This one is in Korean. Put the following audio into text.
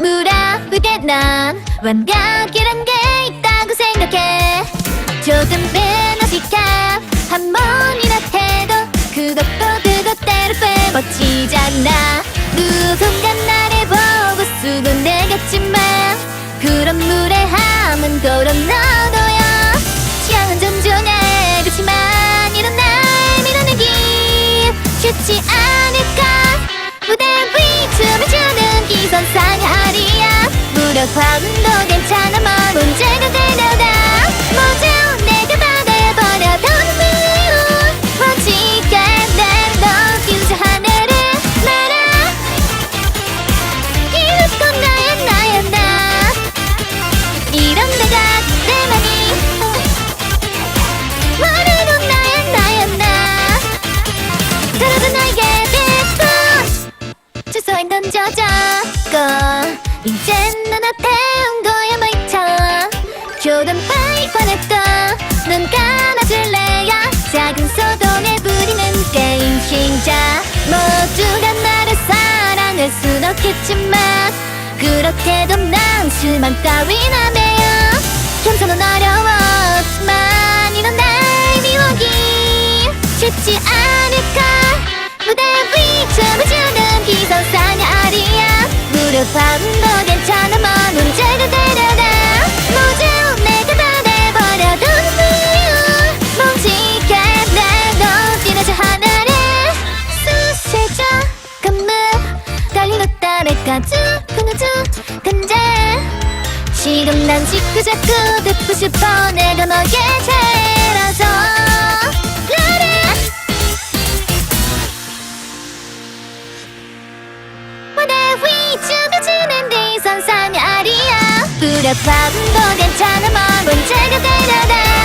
물 아프게 난 완벽이란 게 있다고 생각해. 조금 빼놓기가 한 번이나 해도 그것도 그것대로 빼뻗치잖아. 누군가 나를 보고 수곤 내겠지만 그런 물에 함은 도로 너도야. 취향은 존중해. 그렇지만 이런 날 밀어내기 쉽지 않을까? 무대 무력 화음도 괜찮 교단 파이 뻔했다 눈 감아줄래야 작은 소동에 부리는 게임 신자. 모두가 나를 사랑할 순 없겠지만 그렇게도 난 실망 따윈 안 해요. 겸손은 어려웠지만 이런 날 미워기 쉽지 않을까? 무대 위 춤을 추는 기선상의 아리야. 무릎 아픔 가 두근우두 근데 지금 난 자꾸 듣고 싶어. 내가 너의 나를 무대 위 춤을 네 뒤선상의 아리야. 무력 화음도 괜찮아 뭐 문제가 되려다